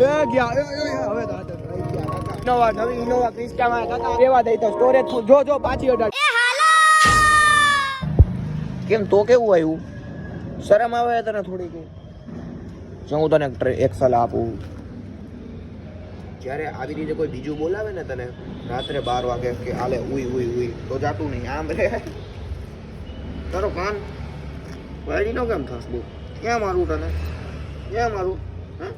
એ ગયા હવે. ઇનોવા નવી ઇનોવા ક્રિસ્ટામાં કાકા રેવા દઈ તો સ્ટોરેજ જો જો પાછી અઢાર. કેમ તો કેવું આવ્યું? શરમ આવે તને થોડી કે જો હું તને એક સલાહ આપું. જ્યારે આવી રીતે કોઈ બીજું બોલાવે ને તને રાત્રે બાર વાગે કે આલે ઉઈ ઉઈ ઉઈ તો જાતું નહીં આમ રે. તારો કાન વાયડી નો કેમ થસ બહુ ક્યાં મારું તને? ક્યાં મારું? હા?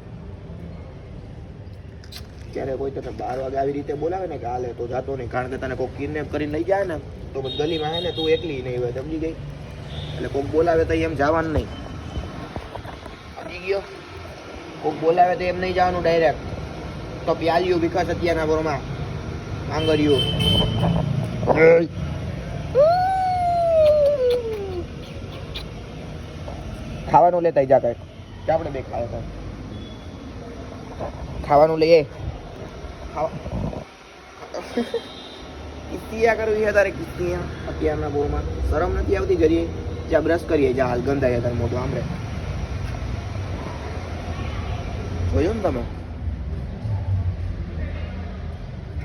ત્યારે કોઈ તને બાર વાગે આવી રીતે બોલાવે ને કે હાલે તો જાતો નહીં કારણ કે તને કોઈ કિડનેપ કરીને લઈ જાય ને તો પછી ગલીમાં હે ને તું એકલી નહીં હોય સમજી ગઈ? એટલે કોક બોલાવે તો એમ જવાનું નહીં. સમજી ગયો? કોક બોલાવે તો એમ નહીં જવાનું ડાયરેક્ટ તો પ્યાલિયું વિકાસ અત્યારના બોરમાં આંગળીયું ખાવાનું લેતા જા કઈ આપણે બે ખાવા ખાવાનું લઈએ. કિસ્તિયા કરવી છે તારે કિસ્તિયા અત્યારના બોરમાં શરમ નથી આવતી કરીએ જ્યાં બ્રશ કરીએ જ્યાં હાલ ગંધાય તારે મોટું આમરે જોયું ને તમે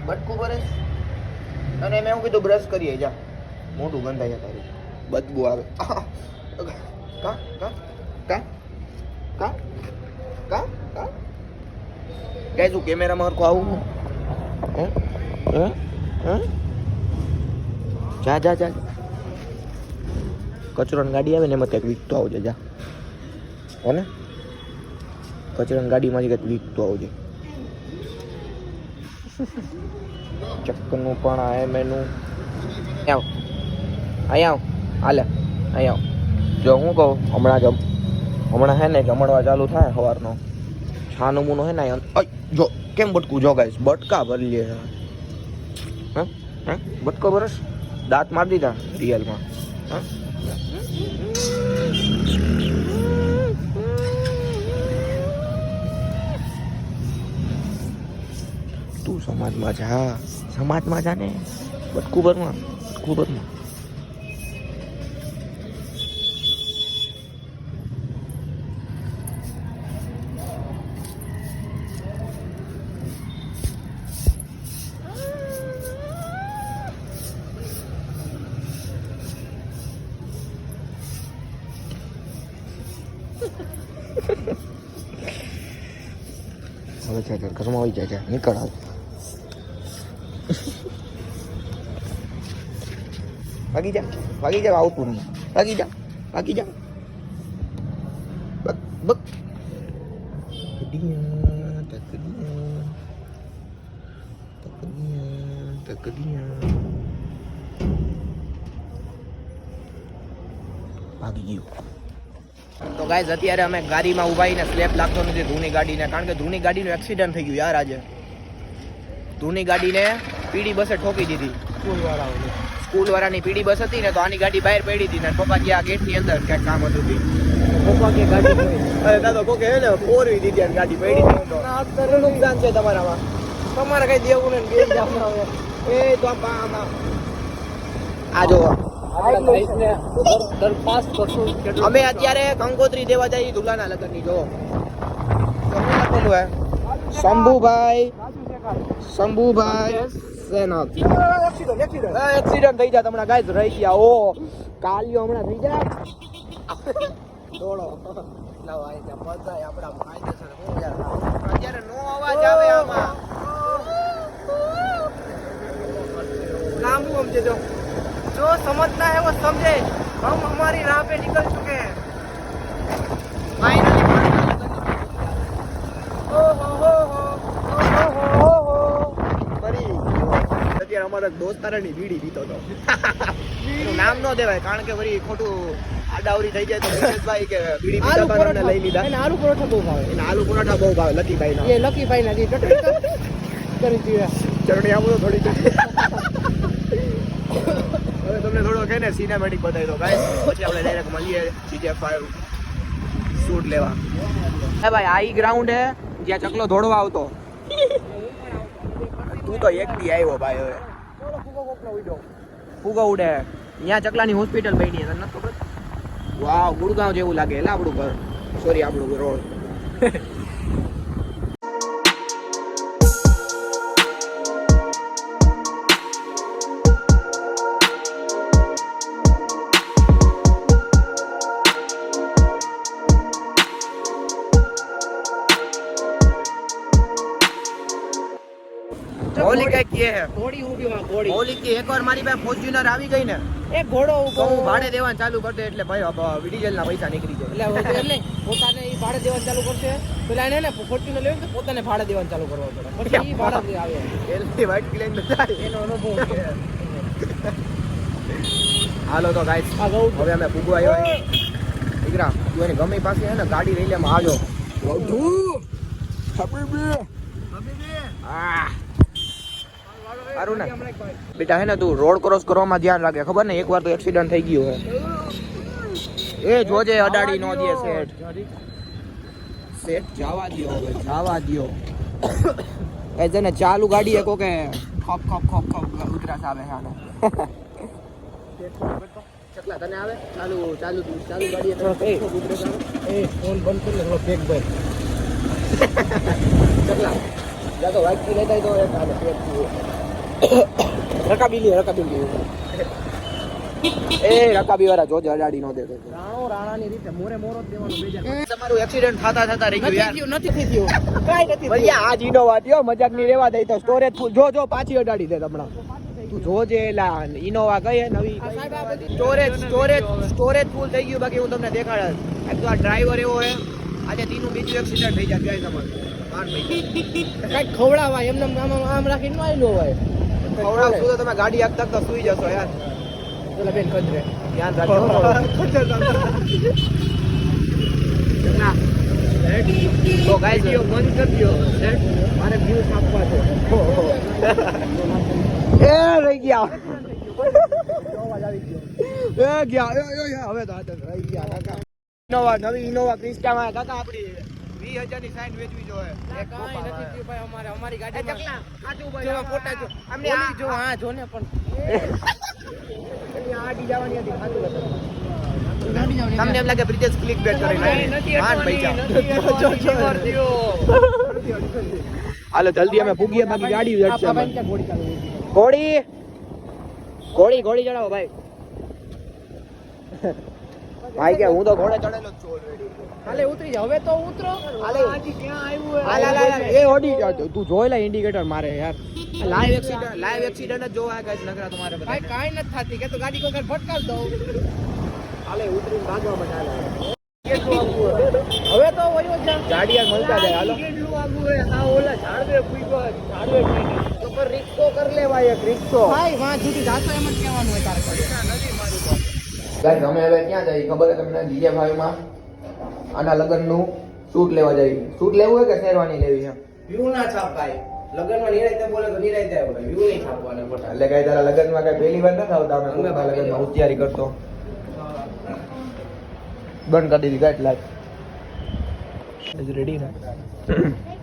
બટકું ભરે અને મેં એવું કીધું બ્રશ કરીએ જા મોટું ગંધાય તારું બદબુ આવે કા કા કા કા કા કા કા ગાય શું કેમેરામાં હરખું આવું હે હે હે જા જા જા. કચરોની ગાડી આવે ને એમાં કંઈક વીકતો આવજે, જા. હો ને? કચરાની ગાડીમાંથી કંઈક વીકતો આવજે. ચક્કરનું પણ આ મેનું આવ. અહીંયા આવ. હાલે. અહીંયા આવ. જો હું કહું, હમણાં જ હમણાં હે ને જમણવા ચાલુ થાય સવારનો. છા નમૂનો હે ને અહીંયા. જો. કેમ બટકું જો ગાઈશ બટકા ભરી લે. હે? હે? બટકો ભરસ દાંત મારી દીધા રિયલમાં. હા? તું સમાજમાં જા. સમાજમાં જા ને. બટકું ભરમાં બટકું ભરમાં હવે જા જા ઘરમાં આવી જા જા નીકળ હાલ ભાગી જા ભાગી જા આવતું નહીં ભાગી જા ભાગી જા બક બક તકડિયા તકડિયા તકડિયા તકડિયા ભાગી ગયું તો ગાઈઝ અત્યારે અમે ગાડીમાં ઉભાઈને સ્લેપ લાગતો નથી ધૂની ગાડીને, કારણ કે ધૂની ગાડીનું એક્સિડન્ટ થઈ ગયું યાર આજે. ધૂની ગાડીને પીડી બસે ઠોકી દીધી. સ્કૂલ વાળાની પીડી બસ હતી ને તો આની ગાડી બહાર પડી હતી ને પપ્પા ગયા ગેટની અંદર, ક્યાંક કામ હતું હતી પપ્પા કે ગાડી અરે દાદા કોકે હે ને ફોરવી દીધી અને ગાડી પડી હતી. નુકસાન છે તમારામાં. તમારે કઈ દેવું ને, બે એ તો. આ જો. અમે અત્યારે કંકોત્રી દેવા જઈએ દુલાના લગ્નની જો શંભુભાઈ. શંભુભાઈ સેનાથ એક્સિડન્ટ થઈ જાય હમણાં ગાય રહી ગયા ઓ કાલિયો હમણાં થઈ જાય. દોડો. અત્યારે નો અવાજ આવે આમાં. લાંબુ સમજે જો समझे हम हमारी राह पे निकल चुके हैं फाइनली અત્યારે અમારા દોસ્તારાની બીડી પીતો હતો એનું નામ ન દેવાય કારણ કે વળી ખોટું આડાવરી થઈ જાય તો મુકેશભાઈ કે બીડી પીતા હતા ને અમને લઈ લીધા એને આલુ પરોઠા બહુ ભાવે એને આલુ પરોઠા બહુ ભાવે લકીભાઈ ના એ લકી ભાઈ ના જે ચટણી કરી દીધા ચરણી આપો તો થોડી હવે તમને થોડો કે ને સિનેમેટિક બતાવી દો ગાઈસ પછી આપણે ડાયરેક્ટ મળીએ સીજે ફાઈવ શૂટ લેવા. હે ભાઈ, આ ગ્રાઉન્ડ હે, જ્યાં ચકલો દોડવા આવતો. તું તો એક દી આવ્યો ભાઈ હવે. ફુગો ઉડે. ત્યાં ચકલાની હોસ્પિટલ બની તને નથી ખબર? વાવ, ગુડગાંવ જેવું લાગે. એટલે આપણું ઘર. સોરી આપણું રોડ. હોલી કઈ ઘોડી ઊભી માં ઘોડી હોલી કે એકવાર મારી પાસે ફોર્ચ્યુનર આવી ગઈ ને એ ઘોડો ઊભો હું ભાડે દેવાનું ચાલુ કરી દે એટલે ભાઈ ડીઝલ ના પૈસા નીકળી જાય. એટલે હવે પોતાને ભાડે દેવાનું ચાલુ કરશે. પેલા એને ને ફોર્ચ્યુનર લેવું તો પોતાને ભાડે દેવાનું ચાલુ કરવા પડે. પછી ઈ ભાડે આવે. એલની વાઇટ ક્લેન બતાય એનો અનુભવ હાલો તો ગાઈસ હવે અમે ભૂગવા આવ્યા દીકરા તું એની ગમે પાસે હે ને ગાડી લઈ લે આજો સારું ને? બેટા હે ને તું રોડ ક્રોસ કરવામાં ધ્યાન રાખે ખબર ને? એકવાર તો એક્સિડન્ટ થઈ ગયું હે એ જોજે અડાડી નો દે સેટ સેટ જવા દ્યો હવે જવા દ્યો. એ છે ને ચાલુ ગાડી એકો કે ખપ ખપ ખપ ખપ ઉતરાસ આવે છે આનો. ચકલા તને આવે? ચાલુ ચાલુ ચાલુ ગાડી એકો એ એ ફોન બંધ કરી લે થોડો પેક ભાઈ. કેટલા? જા તો વાઈકથી લેતા તો એક રકાબીલી રકાબીલી એ રકાબી વાળા જોજે અડાડી નો દેતો રાણો રાણાની રીતે મોરે મોરો જ દેવાનું બેજા તમારું એક્સિડન્ટ થાતા થાતા રહી ગયું નથી યાર. નથી થઈ થયું. કાઈ નથી ભૈયા આજ ઇનોવા થયો મજાકની રેવા દઈ તો સ્ટોરેજ જો જો પાછી અડાડી દે હમણાં. તું જોજે એલા ઇનોવા ગઈ નવી સ્ટોરેજ સ્ટોરેજ સ્ટોરેજ ફૂલ થઈ ગયું બાકી હું તમને દેખાડે. એક તો આ ડ્રાઈવર એવો હે. આજે દીનું બીજું એક્સિડન્ટ થઈ જાય ક્યાંય તમારું. કાંઈક ખવડાવાય એમને આમ રાખીને ન આવેલું હોય. ખવડાવશું તો તમે ગાડી આગતા આગતા સુઈ જશો યાર. પેલા બેન ખજરે ધ્યાન રાખજો. તો ગાઈસ બંધ કરી દો મારે વ્યૂઝ આપવા છે. એ રહી ગયા. એ ગયા. હવે તો રહી ગયા. કાકા. ઇનોવા નવી ઇનોવા ક્રિસ્ટામાં કાકા આપણી સાઈન વેચવી જોઈએ. અમારે અમારી ફોટા જો. જો હા જો ને પણ. આડી જવાની હતી, તમને એમ લાગે બ્રિજેશ ક્લિક બેટ કરી હાલો જલ્દી અમે ભૂગીએ બાકી ગાડી જડશે ઘોડી ઘોડી ઘોડી ચડાવો ભાઈ. ભાઈ કે હું તો ઘોડે ચડેલો જ છું already. હાલે ઉતરી જા. હવે તો ઉતરો. હાલે. ક્યાં આવ્યું હાલ, હાલ. એ ઓડી તું જોઈ લે ઇન્ડિકેટર મારે યાર. લાઈવ એક્સિડન્ટ લાઈવ એક્સિડન્ટ જ જોવા ગાઈસ નકરા તમારે બધા ભાઈ કાઈ નથી થાતી. કે તો ગાડી કોકર ફટકાર દઉં. હાલે ઉતરી ભાગવા ચાલે હવે તો વયો જા ગાડી આ મળતા જાય. હાલો. આ ઓલા ઝાડવે ફૂઈકો ઝાડવે. તો પર રિક્ષો કર લેવાય એક રિક્ષો. ભાઈ વાં જુદી જાતો એમ જ કહેવાનું હોય તારે. ગાઈસ અમે હવે ક્યાં જઈએ? ખબર છે તમને? જીજે ભાઈમાં આના લગ્નનું સૂટ લેવા જઈએ સૂટ લેવું હોય કે શેરવાની લેવી છે વ્યૂ ના છાપાય લગ્નમાં નિરાય નિરાયતે બોલે તો નિરાયતે બોલે. વ્યૂ નહીં છાપવાના ખોટા એટલે કઈ તારા લગ્નમાં કઈ પહેલી વાર નથી આવતા? અમે લગ્નમાં હોશિયારી કરતો. બંધ કરી દીધી ગાઈડ લાઈટ રેડી ને?